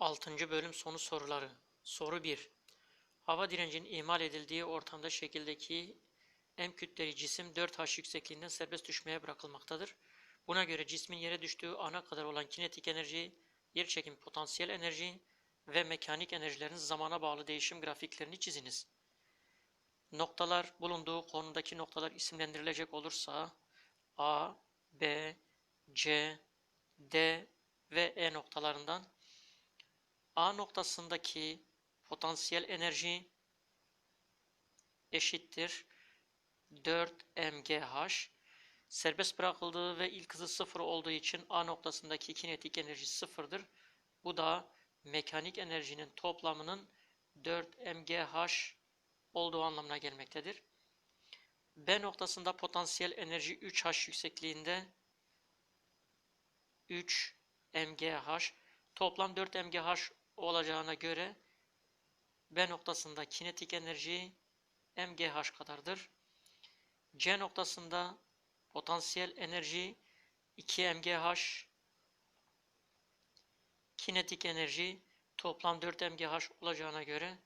6. bölüm sonu soruları. Soru 1. Hava direncinin ihmal edildiği ortamda şekildeki M kütleli cisim 4H yüksekliğinden serbest düşmeye bırakılmaktadır. Buna göre cismin yere düştüğü ana kadar olan kinetik enerji, yerçekim potansiyel enerji ve mekanik enerjilerin zamana bağlı değişim grafiklerini çiziniz. Noktalar bulunduğu konumdaki noktalar isimlendirilecek olursa A, B, C, D ve E noktalarından A noktasındaki potansiyel enerji eşittir 4 mgh. Serbest bırakıldığı ve ilk hızı sıfır olduğu için A noktasındaki kinetik enerji sıfırdır. Bu da mekanik enerjinin toplamının 4 mgh olduğu anlamına gelmektedir. B noktasında potansiyel enerji 3h yüksekliğinde 3 mgh toplam 4 mgh olacağına göre B noktasında kinetik enerji mgh kadardır. C noktasında potansiyel enerji 2 mgh kinetik enerji toplam 4 mgh olacağına göre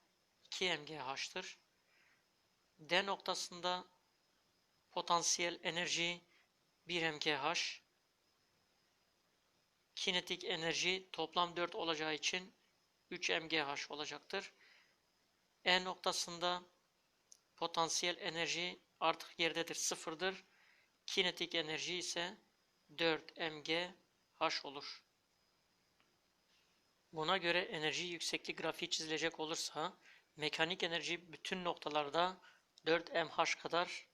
2 mgh'tır. D noktasında potansiyel enerji 1 mgh kinetik enerji toplam 4 olacağı için 3 mgh olacaktır. E noktasında potansiyel enerji artık yerdedir, sıfırdır. Kinetik enerji ise 4 mgh olur. Buna göre enerji yükseklik grafiği çizilecek olursa mekanik enerji bütün noktalarda 4 mh kadar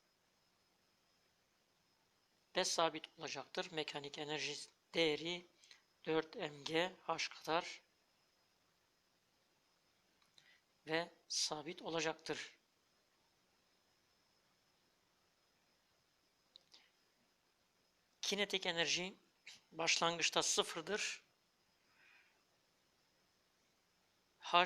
ve sabit olacaktır. Mekanik enerji değeri 4 mgh kadar ve sabit olacaktır. Kinetik enerji başlangıçta sıfırdır. H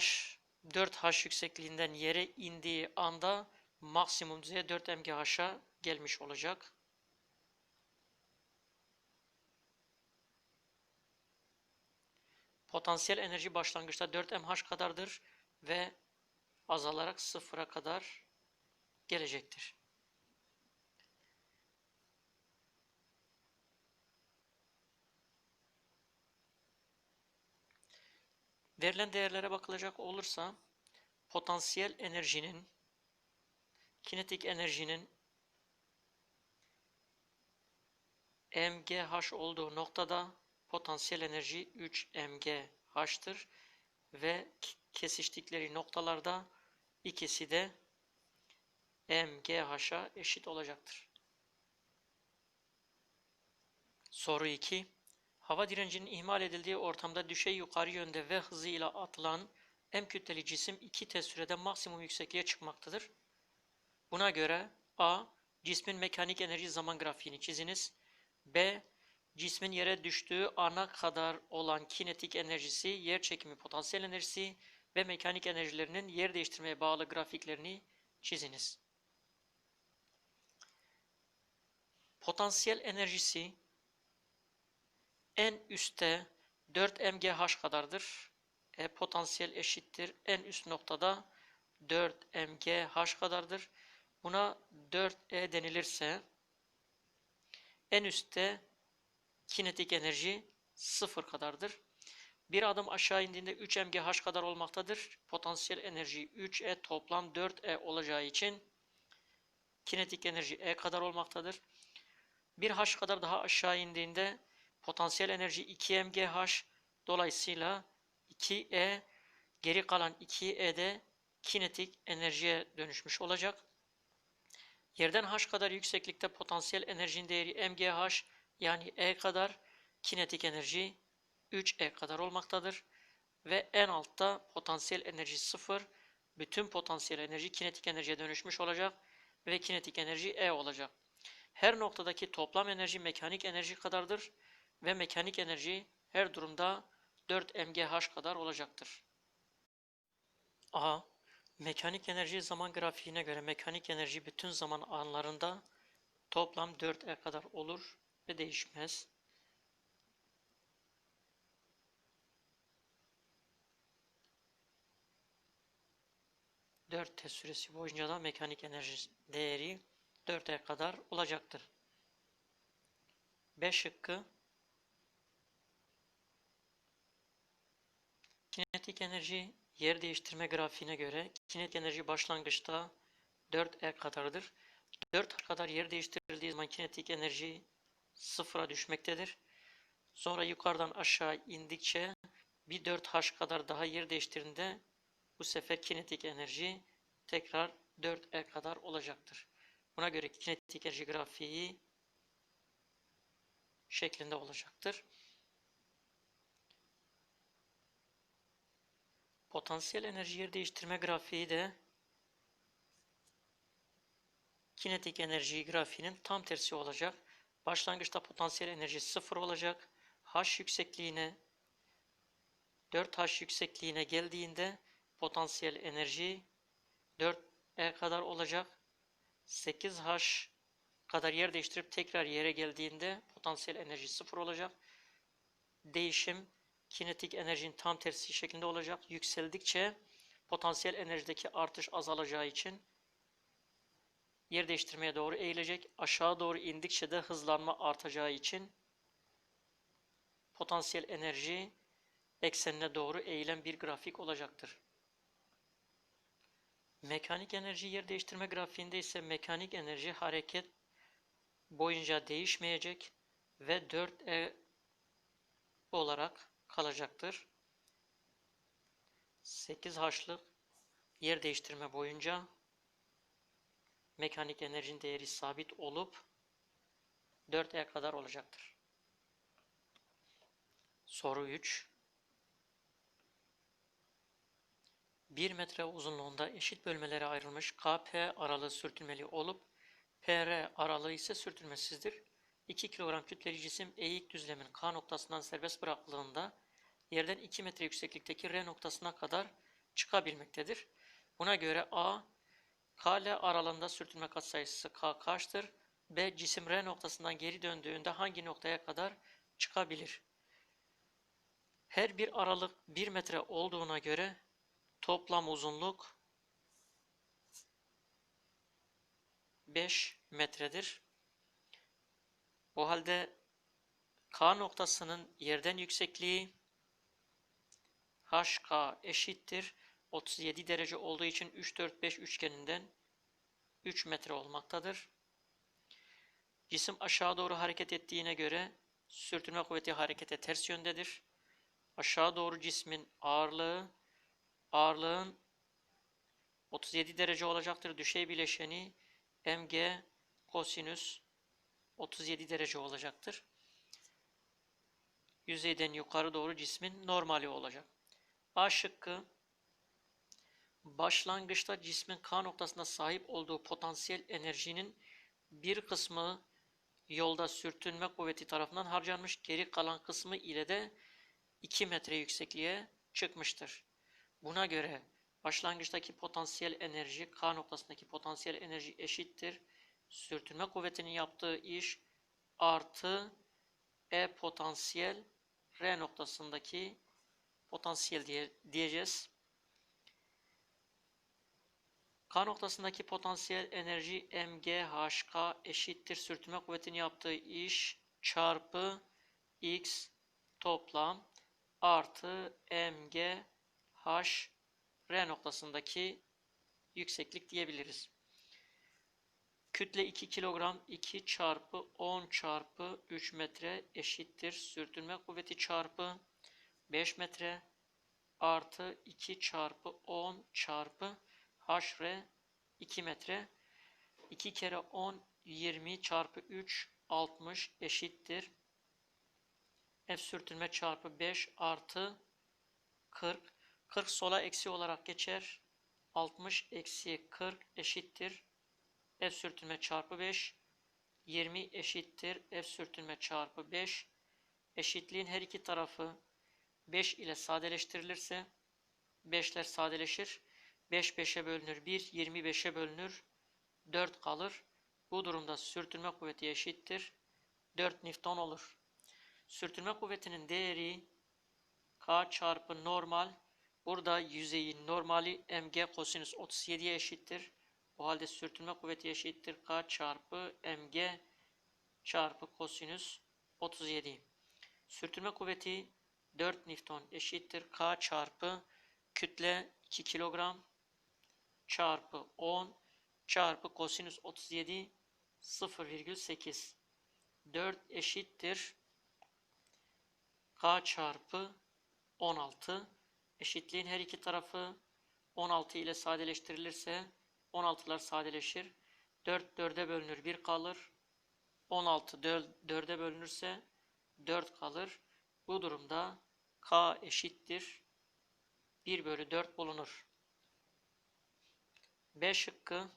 4H yüksekliğinden yere indiği anda maksimum düzeye 4 mgh'a gelmiş olacak. Potansiyel enerji başlangıçta 4 mh kadardır ve azalarak sıfıra kadar gelecektir. Verilen değerlere bakılacak olursa potansiyel enerjinin kinetik enerjinin mgh olduğu noktada potansiyel enerji 3 mgh'tır ve kesiştikleri noktalarda ikisi de mgh'a eşit olacaktır. Soru 2. Hava direncinin ihmal edildiği ortamda düşey yukarı yönde ve hızıyla atılan M kütleli cisim 2 t sürede maksimum yüksekliğe çıkmaktadır. Buna göre A. Cismin mekanik enerji zaman grafiğini çiziniz. B. Cismin yere düştüğü ana kadar olan kinetik enerjisi, yer çekimi potansiyel enerjisi ve mekanik enerjilerinin yer değiştirmeye bağlı grafiklerini çiziniz. Potansiyel enerjisi en üstte 4 mgh kadardır. E, potansiyel eşittir. En üst noktada 4 mgh kadardır. Buna 4e denilirse en üstte kinetik enerji 0 kadardır. Bir adım aşağı indiğinde 3 mgh kadar olmaktadır. Potansiyel enerji 3e toplam 4e olacağı için kinetik enerji e kadar olmaktadır. Bir h kadar daha aşağı indiğinde potansiyel enerji 2 mgh dolayısıyla 2e geri kalan 2e de kinetik enerjiye dönüşmüş olacak. Yerden h kadar yükseklikte potansiyel enerjinin değeri mgh yani e kadar kinetik enerji 3e kadar olmaktadır. Ve en altta potansiyel enerji 0, bütün potansiyel enerji kinetik enerjiye dönüşmüş olacak ve kinetik enerji e olacak. Her noktadaki toplam enerji mekanik enerji kadardır ve mekanik enerji her durumda 4 mgh kadar olacaktır. A. Mekanik enerji zaman grafiğine göre mekanik enerji bütün zaman anlarında toplam 4e kadar olur ve değişmez. 4T süresi boyunca da mekanik enerji değeri 4E kadar olacaktır. B şıkkı Kinetik enerji yer değiştirme grafiğine göre kinetik enerji başlangıçta 4E kadardır. 4 kadar yer değiştirildiği zaman kinetik enerji sıfıra düşmektedir. Sonra yukarıdan aşağı indikçe bir 4H kadar daha yer değiştirdiğinde bu sefer kinetik enerji tekrar 4E kadar olacaktır. Buna göre kinetik enerji grafiği şeklinde olacaktır. Potansiyel enerji yer değiştirme grafiği de kinetik enerji grafiğinin tam tersi olacak. Başlangıçta potansiyel enerji sıfır olacak. H yüksekliğine 4H yüksekliğine geldiğinde potansiyel enerji 4E kadar olacak. 8H kadar yer değiştirip tekrar yere geldiğinde potansiyel enerji sıfır olacak. Değişim kinetik enerjinin tam tersi şeklinde olacak. Yükseldikçe potansiyel enerjideki artış azalacağı için yer değiştirmeye doğru eğilecek. Aşağı doğru indikçe de hızlanma artacağı için potansiyel enerji eksenine doğru eğilen bir grafik olacaktır. Mekanik enerji yer değiştirme grafiğinde ise mekanik enerji hareket boyunca değişmeyecek ve 4E olarak kalacaktır. 8 haşlık yer değiştirme boyunca mekanik enerjinin değeri sabit olup 4E kadar olacaktır. Soru 3 1 metre uzunluğunda eşit bölmelere ayrılmış KP aralığı sürtünmeli olup PR aralığı ise sürtünmesizdir. 2 kilogram kütleli cisim eğik düzlemin K noktasından serbest bırakıldığında yerden 2 metre yükseklikteki R noktasına kadar çıkabilmektedir. Buna göre A, KL aralığında sürtünme katsayısı K kaçtır? B, cisim R noktasından geri döndüğünde hangi noktaya kadar çıkabilir? Her bir aralık 1 metre olduğuna göre toplam uzunluk 5 metredir. O halde K noktasının yerden yüksekliği HK eşittir. 37 derece olduğu için 3, 4, 5 üçgeninden 3 metre olmaktadır. Cisim aşağı doğru hareket ettiğine göre sürtünme kuvveti harekete ters yöndedir. Aşağı doğru cismin ağırlığı ağırlığın 37 derece olacaktır. Düşey bileşeni mg kosinüs 37 derece olacaktır. Yüzeyden yukarı doğru cismin normali olacak. A şıkkı başlangıçta cismin K noktasında sahip olduğu potansiyel enerjinin bir kısmı yolda sürtünme kuvveti tarafından harcanmış, geri kalan kısmı ile de 2 metre yüksekliğe çıkmıştır. Buna göre başlangıçtaki potansiyel enerji K noktasındaki potansiyel enerji eşittir. Sürtünme kuvvetinin yaptığı iş artı E potansiyel R noktasındaki potansiyel diye, diyeceğiz. K noktasındaki potansiyel enerji MGHK eşittir. Sürtünme kuvvetinin yaptığı iş çarpı X toplam artı MG H R noktasındaki yükseklik diyebiliriz. Kütle 2 kilogram 2 çarpı 10 çarpı 3 metre eşittir. Sürtünme kuvveti çarpı 5 metre artı 2 çarpı 10 çarpı HR 2 metre. 2 kere 10 20 çarpı 3 60 eşittir. F sürtünme çarpı 5 artı 40 40 sola eksi olarak geçer. 60 eksi 40 eşittir. F sürtünme çarpı 5. 20 eşittir. F sürtünme çarpı 5. Eşitliğin her iki tarafı 5 ile sadeleştirilirse 5'ler sadeleşir. 5 5'e bölünür 1, 25'e bölünür 4 kalır. Bu durumda sürtünme kuvveti eşittir. 4 Newton olur. Sürtünme kuvvetinin değeri K çarpı normal Burada yüzeyin normali mg kosinüs 37'ye eşittir. O halde sürtünme kuvveti eşittir. K çarpı mg çarpı kosinüs 37. Sürtünme kuvveti 4 Newton eşittir. K çarpı kütle 2 kilogram çarpı 10 çarpı kosinüs 37 0,8 4 eşittir. K çarpı 16 eşitliğin her iki tarafı 16 ile sadeleştirilirse 16'lar sadeleşir. 4 4'e bölünür 1 kalır. 16 4'e bölünürse 4 kalır. Bu durumda k eşittir 1 bölü 4 bulunur. B şıkkı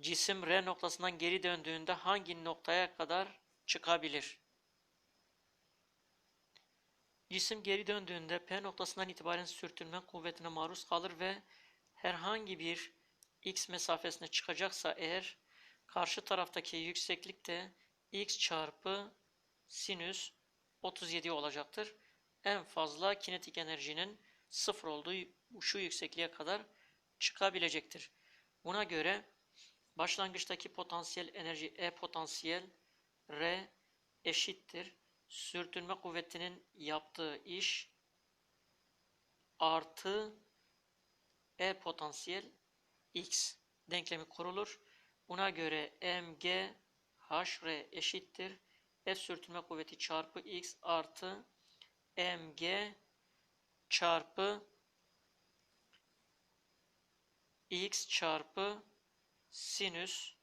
cisim R noktasından geri döndüğünde hangi noktaya kadar çıkabilir? Cisim geri döndüğünde P noktasından itibaren sürtünme kuvvetine maruz kalır ve herhangi bir x mesafesine çıkacaksa eğer karşı taraftaki yükseklik de x çarpı sinüs 37 olacaktır. En fazla kinetik enerjinin sıfır olduğu şu yüksekliğe kadar çıkabilecektir. Buna göre başlangıçtaki potansiyel enerji E potansiyel R eşittir. Sürtünme kuvvetinin yaptığı iş artı E potansiyel X denklemi kurulur. Buna göre mg hr eşittir. F sürtünme kuvveti çarpı X artı mg çarpı x çarpı sinüs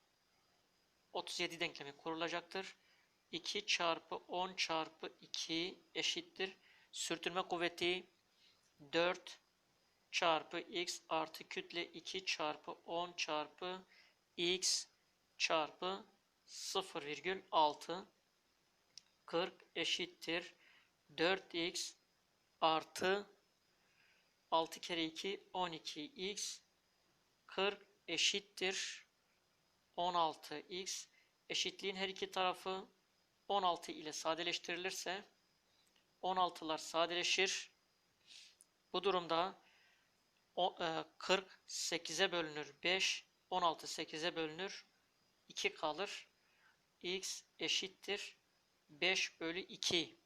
37 denklemi kurulacaktır. 2 çarpı 10 çarpı 2 eşittir. Sürtünme kuvveti 4 çarpı x artı kütle 2 çarpı 10 çarpı x çarpı 0,6 40 eşittir 4x artı 6 kere 2 12x 40 eşittir 16x eşitliğin her iki tarafı 16 ile sadeleştirilirse 16'lar sadeleşir. Bu durumda 40 8'e bölünür 5 16 8'e bölünür 2 kalır. x eşittir 5 bölü 2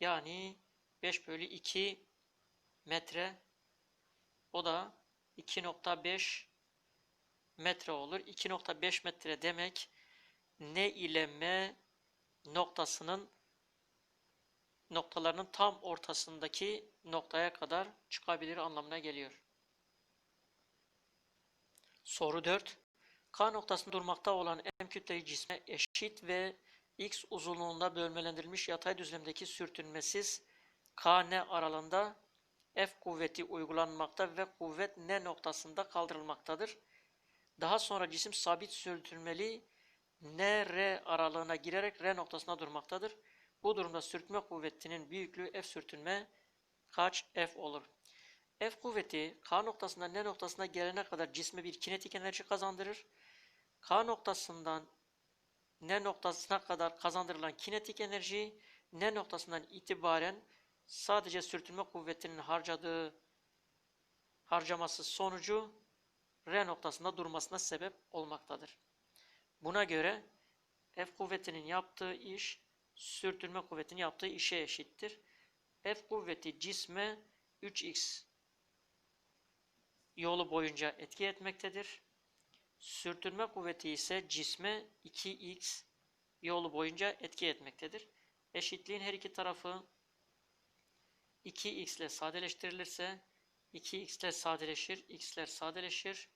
yani 5 bölü 2 metre o da 2.5 metre olur. 2.5 metre demek N ile M noktasının noktalarının tam ortasındaki noktaya kadar çıkabilir anlamına geliyor. Soru 4. K noktasında durmakta olan M kütleli cisme eşit ve X uzunluğunda bölmelendirilmiş yatay düzlemdeki sürtünmesiz KN aralığında F kuvveti uygulanmakta ve kuvvet N noktasında kaldırılmaktadır. Daha sonra cisim sabit sürtünmeli N-R aralığına girerek R noktasına durmaktadır. Bu durumda sürtünme kuvvetinin büyüklüğü F sürtünme kaç F olur? F kuvveti K noktasından N noktasına gelene kadar cisme bir kinetik enerji kazandırır. K noktasından N noktasına kadar kazandırılan kinetik enerji N noktasından itibaren sadece sürtünme kuvvetinin harcadığı harcaması sonucu R noktasında durmasına sebep olmaktadır. Buna göre F kuvvetinin yaptığı iş sürtünme kuvvetinin yaptığı işe eşittir. F kuvveti cisme 3x yolu boyunca etki etmektedir. Sürtünme kuvveti ise cisme 2x yolu boyunca etki etmektedir. Eşitliğin her iki tarafı 2x ile sadeleştirilirse 2x ile sadeleşir, x'ler sadeleşir.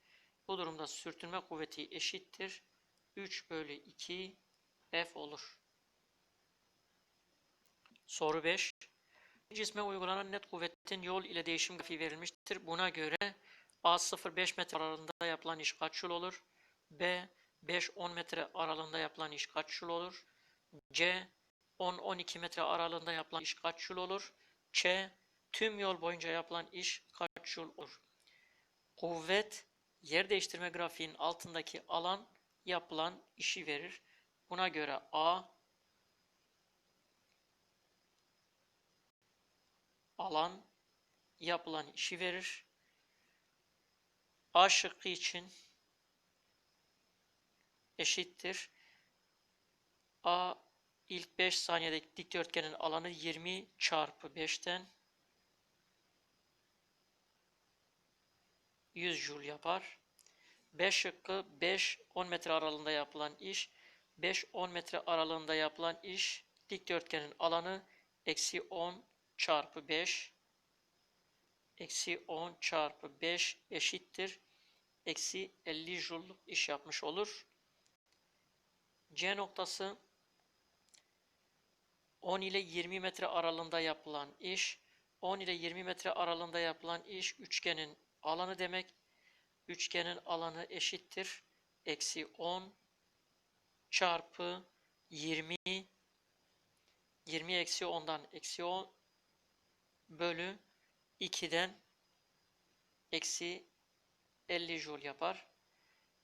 Bu durumda sürtünme kuvveti eşittir. 3 bölü 2 F olur. Soru 5. Cisme uygulanan net kuvvetin yol ile değişim grafiği verilmiştir. Buna göre A 0-5 metre aralığında yapılan iş kaç yıl olur? B 5-10 metre aralığında yapılan iş kaç yıl olur? C 10-12 metre aralığında yapılan iş kaç yıl olur? Ç tüm yol boyunca yapılan iş kaç yıl olur? Kuvvet yer değiştirme grafiğinin altındaki alan yapılan işi verir. Buna göre A alan yapılan işi verir. A şıkkı için eşittir. A ilk 5 saniyedeki dikdörtgenin alanı 20 çarpı 5'ten 100 joule yapar. 5 şıkkı 5-10 metre aralığında yapılan iş 5-10 metre aralığında yapılan iş dikdörtgenin alanı eksi 10 çarpı 5 eksi 10 çarpı 5 eşittir. Eksi 50 joule'luk iş yapmış olur. C noktası 10 ile 20 metre aralığında yapılan iş 10 ile 20 metre aralığında yapılan iş üçgenin alanı demek. Üçgenin alanı eşittir. Eksi 10 çarpı 20 20 eksi 10'dan eksi 10 bölü 2'den eksi 50 joule yapar.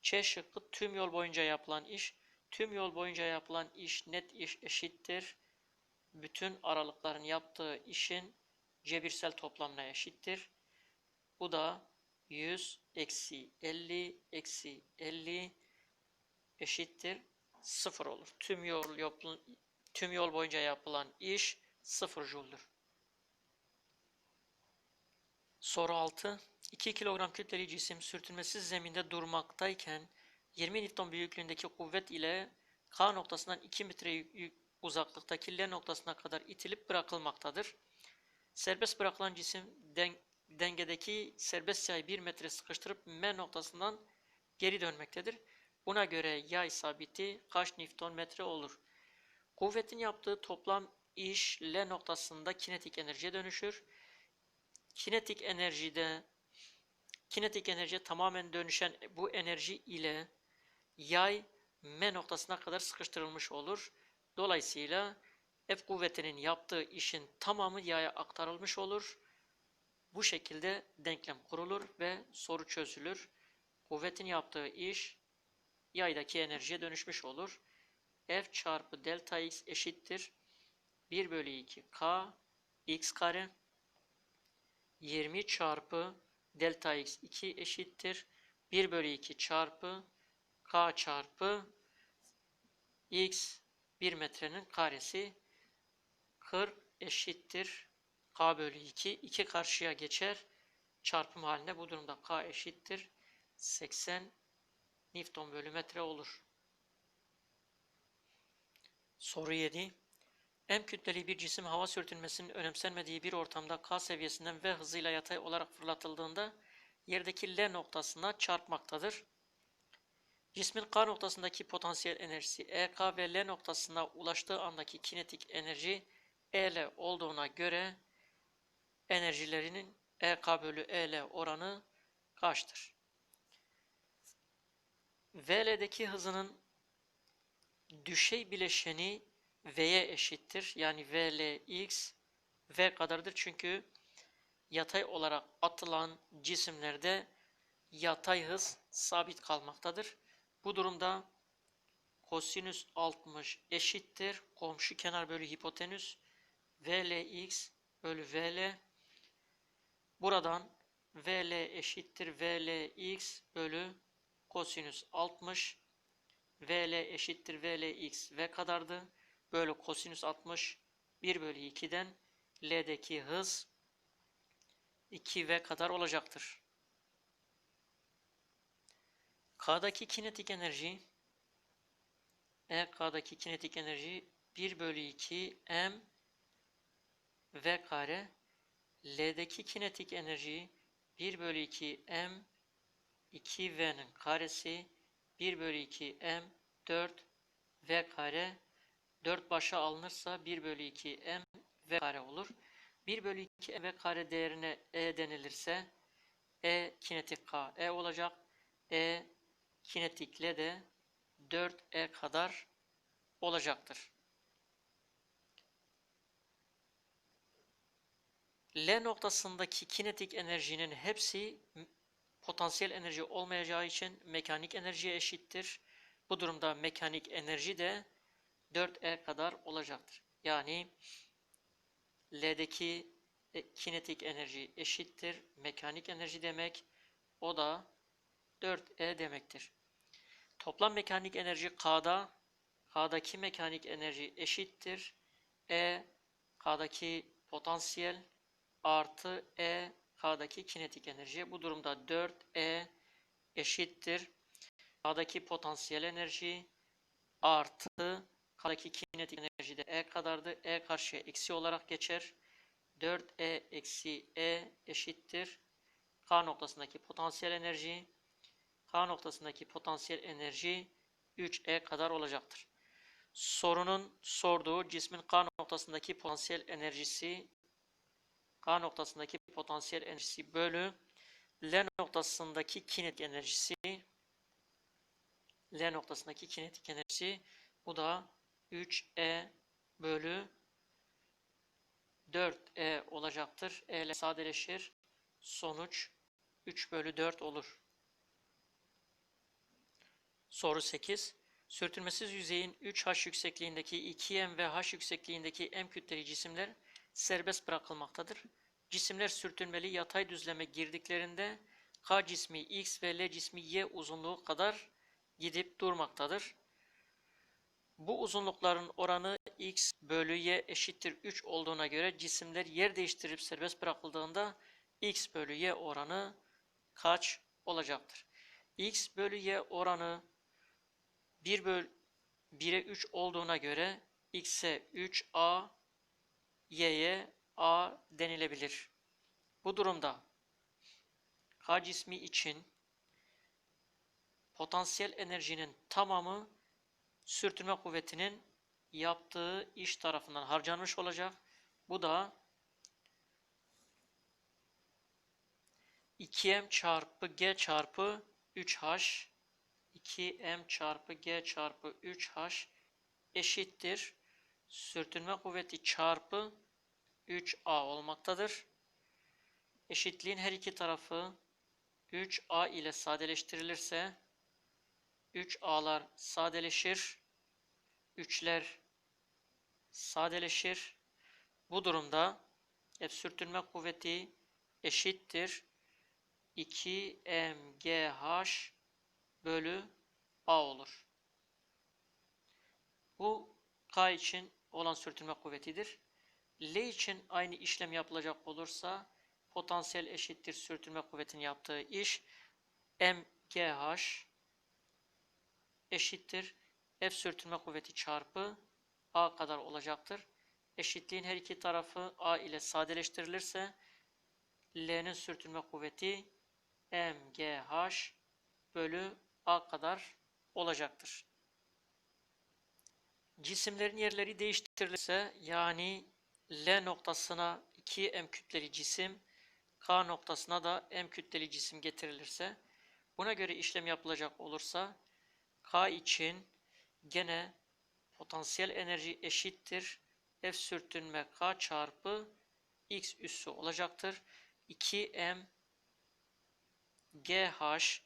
Ç şıkkı tüm yol boyunca yapılan iş. Tüm yol boyunca yapılan iş net iş eşittir. Bütün aralıkların yaptığı işin cebirsel toplamına eşittir. Bu da 100 eksi 50 eksi 50 eşittir 0 olur. Tüm yol, yol, tüm yol boyunca yapılan iş 0 joule'dur. Soru 6. 2 kilogram kütleli cisim sürtünmesiz zeminde durmaktayken 20 Newton büyüklüğündeki kuvvet ile K noktasından 2 metre uzaklıktaki L noktasına kadar itilip bırakılmaktadır. Serbest bırakılan cisim den dengedeki serbest yayı 1 metre sıkıştırıp M noktasından geri dönmektedir. Buna göre yay sabiti kaç Newton metre olur? Kuvvetin yaptığı toplam iş L noktasında kinetik enerjiye dönüşür. Kinetik enerjide kinetik enerjiye tamamen dönüşen bu enerji ile yay M noktasına kadar sıkıştırılmış olur. Dolayısıyla F kuvvetinin yaptığı işin tamamı yaya aktarılmış olur. Bu şekilde denklem kurulur ve soru çözülür. Kuvvetin yaptığı iş yaydaki enerjiye dönüşmüş olur. F çarpı delta x eşittir. 1 bölü 2 k x kare 20 çarpı delta x 2 eşittir. 1 bölü 2 çarpı k çarpı x 1 metrenin karesi 40 eşittir. K bölü 2. 2 karşıya geçer. Çarpım halinde bu durumda k eşittir. 80 Newton bölü metre olur. Soru 7. M kütleli bir cisim hava sürtünmesinin önemsenmediği bir ortamda K seviyesinden V hızıyla yatay olarak fırlatıldığında yerdeki L noktasına çarpmaktadır. Cismin K noktasındaki potansiyel enerjisi EK ve L noktasına ulaştığı andaki kinetik enerji EL olduğuna göre enerjilerinin EK bölü EL oranı kaçtır? VL'deki hızının düşey bileşeni V'ye eşittir. Yani VLx V kadardır. Çünkü yatay olarak atılan cisimlerde yatay hız sabit kalmaktadır. Bu durumda kosinüs 60 eşittir. Komşu kenar bölü hipotenüs VLx bölü VL. Buradan VL eşittir VLx bölü kosinüs 60. VL eşittir VLx V kadardı. Böyle kosinüs 60 1 bölü 2'den L'deki hız 2V kadar olacaktır. K'daki kinetik enerji EK'daki kinetik enerji 1 bölü 2 M V kare L'deki kinetik enerji 1 bölü 2 M 2V'nin karesi 1 bölü 2 M 4 V kare 4 başa alınırsa 1 bölü 2 M V kare olur. 1 bölü 2 M V kare değerine E denilirse E kinetik K E olacak. E kinetikle de 4E kadar olacaktır. L noktasındaki kinetik enerjinin hepsi potansiyel enerji olmayacağı için mekanik enerjiye eşittir. Bu durumda mekanik enerji de 4E kadar olacaktır. Yani L'deki E, kinetik enerji eşittir mekanik enerji demek. O da 4E demektir. Toplam mekanik enerji K'da K'daki mekanik enerji eşittir. E K'daki potansiyel artı E K'daki kinetik enerji. Bu durumda 4E eşittir. K'daki potansiyel enerji artı K'daki kinetik enerji de E kadardı. E karşıya eksi olarak geçer. 4E eksi E eşittir. K noktasındaki potansiyel enerji K noktasındaki potansiyel enerji 3E kadar olacaktır. Sorunun sorduğu cismin K noktasındaki potansiyel enerjisi K noktasındaki potansiyel enerjisi bölü L noktasındaki kinetik enerjisi L noktasındaki kinetik enerjisi bu da 3E bölü 4E olacaktır. E ile sadeleşir. Sonuç 3 bölü 4 olur. Soru 8. Sürtünmesiz yüzeyin 3H yüksekliğindeki 2M ve H yüksekliğindeki M kütleli cisimler serbest bırakılmaktadır. Cisimler sürtünmeli yatay düzleme girdiklerinde K cismi X ve L cismi Y uzunluğu kadar gidip durmaktadır. Bu uzunlukların oranı X bölü Y eşittir 3 olduğuna göre cisimler yer değiştirip serbest bırakıldığında X bölü Y oranı kaç olacaktır? X bölü Y oranı 1 bölü 1'e 3 olduğuna göre X'e 3A, Y'ye A denilebilir. Bu durumda K cismi için potansiyel enerjinin tamamı sürtünme kuvvetinin yaptığı iş tarafından harcanmış olacak. Bu da 2m çarpı g çarpı 3h 2m çarpı g çarpı 3h eşittir. Sürtünme kuvveti çarpı 3a olmaktadır. Eşitliğin her iki tarafı 3a ile sadeleştirilirse 3a'lar sadeleşir. 3'ler sadeleşir. Bu durumda F sürtünme kuvveti eşittir 2mgh bölü A olur. Bu K için olan sürtünme kuvvetidir. L için aynı işlem yapılacak olursa potansiyel eşittir sürtünme kuvvetinin yaptığı iş mgh eşittir F sürtünme kuvveti çarpı A kadar olacaktır. Eşitliğin her iki tarafı A ile sadeleştirilirse L'nin sürtünme kuvveti mgh bölü A kadar olacaktır. Cisimlerin yerleri değiştirilirse yani L noktasına 2m kütleli cisim K noktasına da m kütleli cisim getirilirse buna göre işlem yapılacak olursa K için gene potansiyel enerji eşittir F sürtünme K çarpı X üssü olacaktır. 2m GH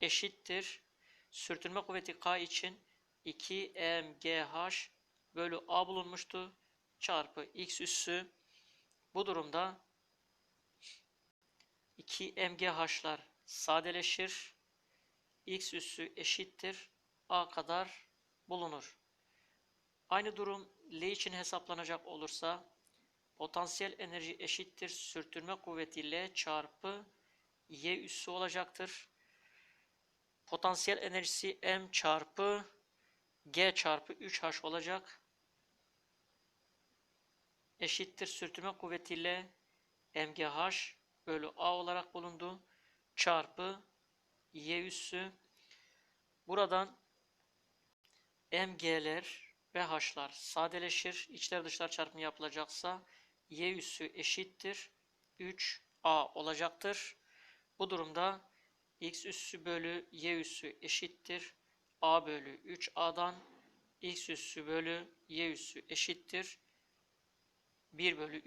eşittir. Sürtünme kuvveti K için 2mgh bölü A bulunmuştu. Çarpı X üssü. Bu durumda 2mgh'lar sadeleşir. X üssü eşittir. A kadar bulunur. Aynı durum L için hesaplanacak olursa potansiyel enerji eşittir sürtünme kuvveti L çarpı Y üssü olacaktır. Potansiyel enerjisi M çarpı G çarpı 3H olacak. Eşittir sürtünme kuvvetiyle MGH bölü A olarak bulundu. Çarpı Y üssü. Buradan MG'ler ve H'lar sadeleşir. İçler dışlar çarpımı yapılacaksa Y üssü eşittir. 3A olacaktır. Bu durumda x üssü bölü y üssü eşittir. A bölü 3a'dan x üssü bölü y üssü eşittir. 1 bölü 3